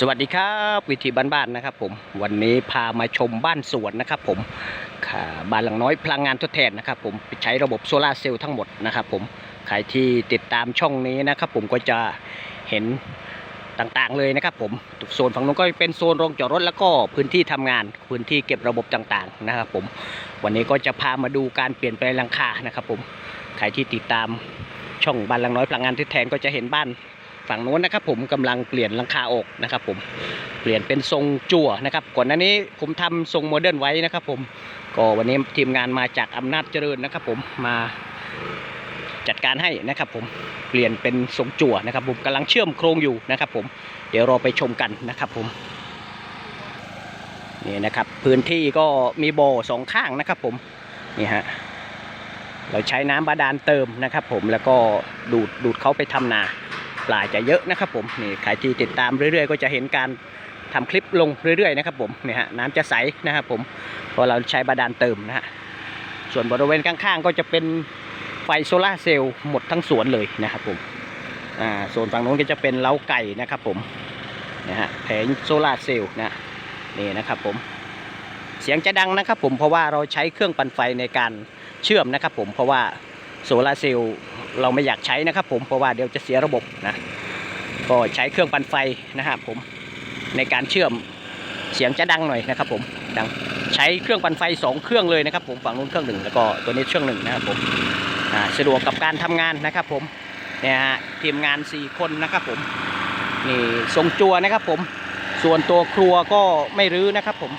สวัสดีครับวิธีบ้านๆนะครับผมวันนี้พามาชมบ้านสวนนะครับผมบ้านหลังน้อยพลังงานทดแทนนะครับผมใช้ระบบโซลาร์เซลล์ทั้งหมดนะครับผมใครที่ติดตามช่องนี้นะครับผมก็จะเห็นต่างๆเลยนะครับผมโซนฝั่งนู้นก็เป็นโซนโรงจอดรถแล้วก็พื้นที่ทำงานพื้นที่เก็บระบบต่างๆนะครับผมวันนี้ก็จะพามาดูการเปลี่ยนแปลงหลังคานะครับผมใครที่ติดตามช่องบ้านหลังน้อยพลังงานทดแทนก็จะเห็นบ้าน ฝั่งโน้นนะครับ ผมกำลังเปลี่ยนหลังคาอกนะครับ ผมเปลี่ยนเป็นทรงจั่วนะครับ ก่อนหน้านี้ผมทำทรงโมเดิร์นไว้นะครับ ผมก็วันนี้ทีมงานมาจากอำนาจเจริญนะครับ ผมมาจัดการให้นะครับ ผมเปลี่ยนเป็นทรงจั่วนะครับ ผมกำลังเชื่อมโครงอยู่นะครับ ผมเดี๋ยวเราไปชมกันนะครับ ผมนี่นะครับพื้นที่ก็มีโบสองข้างนะครับ ผมนี่ฮะเราใช้น้ำบาดาลเติมนะครับ ผมแล้วก็ดูดดูดเขาไปทำนา ปลาจะเยอะนะครับผมนี่ใครที่ติดตามเรื่อย ๆ ก็จะเห็นการทำคลิปลงเรื่อยๆนะครับผมนี่ฮะน้ำจะใสนะครับผมเพราะเราใช้บาดาลเติมนะฮะส่วนบริเวณข้างๆ ก็จะเป็นไฟโซลาเซลล์หมดทั้งสวนเลยนะครับผมอ่าส่วนฝั่งนู้นก็จะเป็นเล้าไก่นะครับผมนะฮะแผงโซลาเซลล์นะนี่นะครับผมเสียงจะดังนะครับผมเพราะว่าเราใช้เครื่องปั่นไฟในการเชื่อมนะครับผมเพราะว่าโซลาเซลล์ เราไม่อยากใช้นะครับ ผมเพราะว่าเดี๋ยวจะเสียระบบนะก็ใช้เครื่องปั่นไฟนะครับผมในการเชื่อมเสียงจะดังหน่อยนะครับ ผมดังใช้เครื่องปั่นไฟสองเครื่องเลยนะครับ ผมฝั่งนู้นเครื่องหนึ่งแล้วก็ตัวนี้เครื่องหนึ่งนะครับผมสะดวกกับการทำงานนะครับผมเนี่ยฮะทีมงาน 4 คนนะครับผมนี่ทรงจัวนะครับผมส่วนตัวครัวก็ไม่รื้อนะครับผม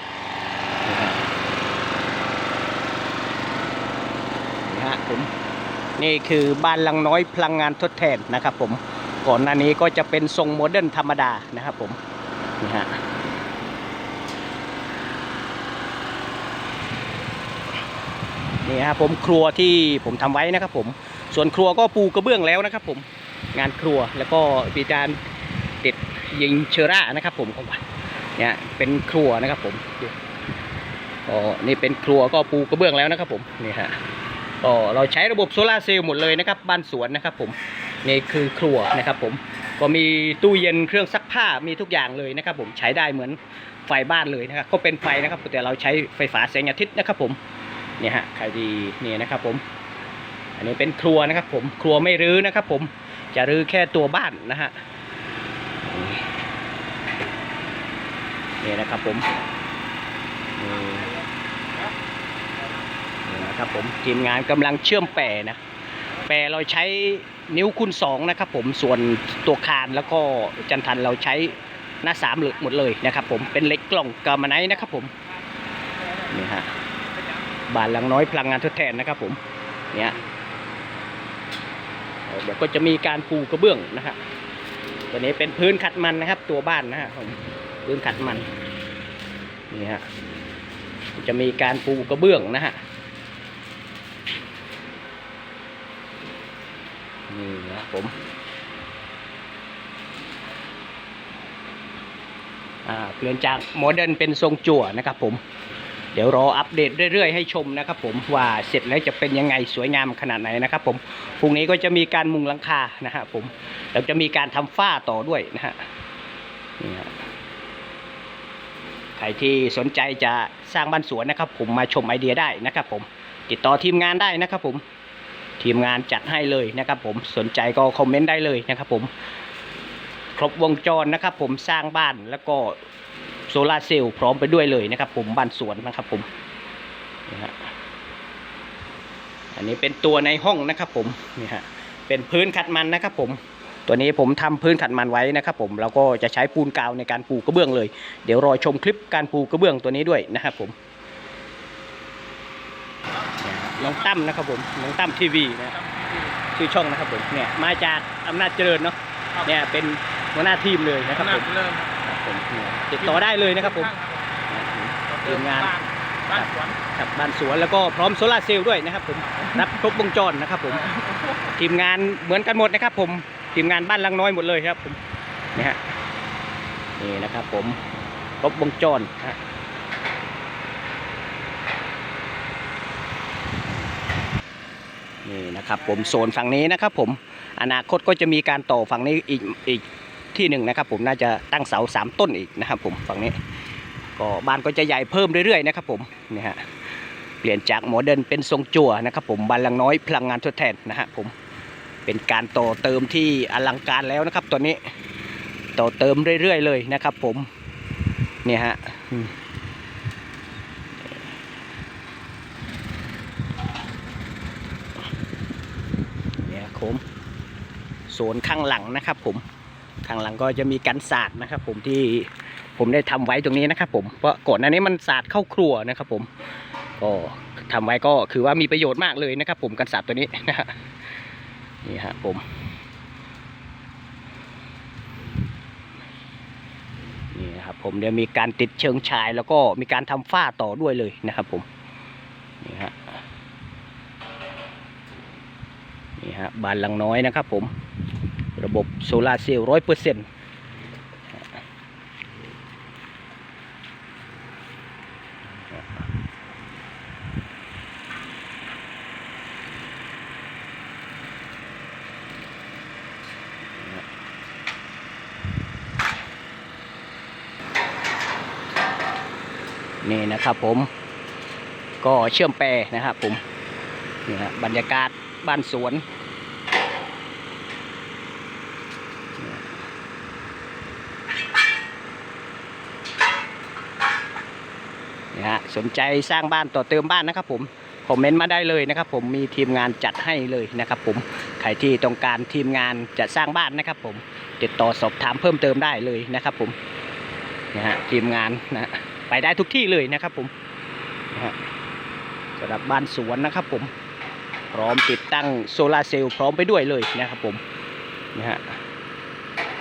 นะฮะผม นี่คือบ้านลังน้อยพลังงานทดแทนนะครับผมก่อนหน้านี้ก็จะเป็นทรงโมเดิร์นธรรมดานะครับผมนี่ฮะนี่ฮะผมครัวที่ผมทำไว้นะครับผมส่วนครัวก็ปูกระเบื้องแล้วนะครับผมงานครัวแล้วก็มีการติดยิงเชอร่านะครับผมของมันเนี่ยเป็นครัวนะครับผมก็นี่เป็นครัวก็ปูกระเบื้องแล้วนะครับผมนี่ฮะ ก็เราใช้ระบบโซลาเซลล์หมดเลยนะครับบ้านสวนนะครับผมนี่คือครัวนะครับผมก็มีตู้เย็นเครื่องซักผ้ามีทุกอย่างเลยนะครับผมใช้ได้เหมือนไฟบ้านเลยนะครับก็เป็นไฟนะครับแต่เราใช้ไฟฟ้าแสงอาทิตย์นะครับผมเนี่ยฮะใครดีนี่นะครับผม อันนี้เป็นครัวนะครับผมครัวไม่รื้อนะครับผมจะรื้อแค่ตัวบ้านนะฮะนี่นะครับผม นะครับผมทีมงานกำลังเชื่อมแปรนะแปรเราใช้นิ้วคูณสองนะครับผมส่วนตัวคานแล้วก็จันทันเราใช้หน้าสามหมดเลยนะครับผมเป็นเล็กกล่องกามาไนนะครับผมนี่ฮะบานหลังน้อยพลังงานทดแทนนะครับผมเนี่ยเดี๋ยวก็จะมีการปูกระเบื้องนะฮะตัวนี้เป็นพื้นขัดมันนะครับ ตัวบ้านนะฮะผมพื้นขัดมันนี่ฮะจะมีการปูกระเบื้องนะฮะ นี่นะผม อ่า เปลี่ยนจากโมเดิร์นเป็นทรงจั่วนะครับผม เดี๋ยวรออัปเดตเรื่อยๆให้ชมนะครับผมว่าเสร็จแล้วจะเป็นยังไงสวยงามขนาดไหนนะครับผม พรุ่งนี้ก็จะมีการมุงหลังคานะฮะผม แล้วจะมีการทำฝ้าต่อด้วยนะฮะ นี่ฮะใครที่สนใจจะสร้างบ้านสวนนะครับผมมาชมไอเดียได้นะครับผม ติดต่อทีมงานได้นะครับผม ทีมงานจัดให้เลยนะครับผมสนใจก็คอมเมนต์ได้เลยนะครับผม ครบวงจรนะครับผมสร้างบ้านแล้วก็โซลาร์เซลล์พร้อมไปด้วยเลยนะครับผมบ้านสวนนะครับผมนี่ฮะอันนี้เป็นตัวในห้องนะครับผมนี่ฮะเป็นพื้นขัดมันนะครับผมตัวนี้ผมทำพื้นขัดมันไว้นะครับผมเราก็จะใช้ปูนกาวในการปูกระเบื้องเลย เดี๋ยวรอชมคลิปการปูกระเบื้องตัวนี้ด้วยนะครับผม น้องตั้มนะครับผมน้องตั้มทีวีนะชื่อช่องนะครับผมเนี่ยมาจากอำนาจเจริญเนาะเนี่ยเป็นหัวหน้าทีมเลยนะครับผมเริ่มครับผมเนี่ยติดต่อได้เลยนะครับผมทีมงานบ้านสวนครับบ้านสวนแล้วก็พร้อมโซลาร์เซลล์ด้วยนะครับผมรับครบวงจรนะครับผมทีมงานเหมือนกันหมดนะครับผมทีมงานบ้านลังน้อยหมดเลยครับผมนี่ฮะนี่นะครับผมครบวงจรฮะ นี่นะครับผมโซนฝั่งนี้นะครับผมอนาคตก็จะมีการต่อฝั่งนี้อีกอีกที่หนึ่งนะครับผมน่าจะตั้งเสาสามต้นอีกนะครับผมฝั่งนี้ก็บ้านก็จะใหญ่เพิ่มเรื่อยๆนะครับผมนี่ฮะเปลี่ยนจากโมเดิร์นเป็นทรงจั่วนะครับผมบ้านหลังน้อยพลังงานทดแทนนะฮะผมเป็นการต่อเติมที่อลังการแล้วนะครับตอนนี้ต่อเติมเรื่อยๆเลยนะครับผมเนี่ยฮะอืมเนี่ย ผมโซนข้างหลังนะครับผมข้างหลังก็จะมีกันศาสตร์นะครับ ผมที่ผมได้ทำไว้ตรงนี้นะครับ ผมเพราะก่อนหน้านี้มันสาดเข้าครัวนะครับ ผมก็ทำไว้ก็คือว่ามีประโยชน์มากเลยนะครับ ผมกันสาดตัวนี้นะฮะนี่ฮะผมนี่นะครับผมเดี๋ยวมีการติดเชิงชายแล้วก็มีการทำฝ้าต่อด้วยเลยนะครับ ผมนี่ฮะนี่ ฮะบานหลังน้อยนะครับผม ระบบโซลาเซลล์ร้อยเปอร์เซ็นต์นี่นะครับผมก็เชื่อมแปรนะครับผมนี่ฮะบรรยากาศบ้านสวน ฮะสนใจสร้างบ้านต่อเติมบ้านนะครับผมคอมเมนต์มาได้เลยนะครับ ผมมีทีมงานจัดให้เลยนะครับ ผมใครที่ต้องการทีมงานจะสร้างบ้านนะครับ ผมติดต่อสอบถามเพิ่มเติมได้เลยนะครับ ผมนี่ฮะทีมงานนะไปได้ทุกที่เลยนะครับ ผมนะฮะสำหรับบ้านสวนนะครับ ผมพร้อมติดตั้งโซลาเซลล์พร้อมไปด้วยเลยนะครับ ผมนะฮะ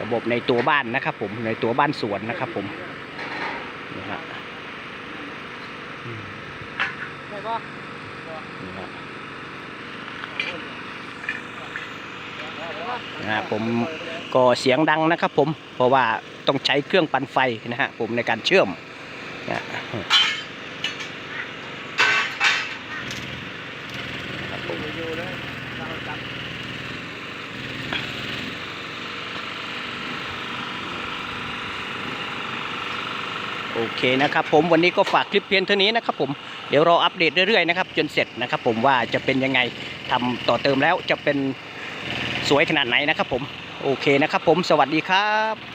ระบบในตัวบ้านนะครับ ผมในตัวบ้านสวนนะครับ ผมนะฮะ อืมนี่ฮะนะฮะผมก็เสียงดังนะครับผมเพราะว่าต้องใช้เครื่องปั่นไฟนะฮะผมในการเชื่อมนะนะครับผม โอเคนะครับผมวันนี้ก็ฝากคลิปเพียงเท่านี้นะครับผมเดี๋ยวรออัปเดตเรื่อยๆนะครับจนเสร็จนะครับผมว่าจะเป็นยังไงทำต่อเติมแล้วจะเป็นสวยขนาดไหนนะครับผมโอเคนะครับผมสวัสดีครับ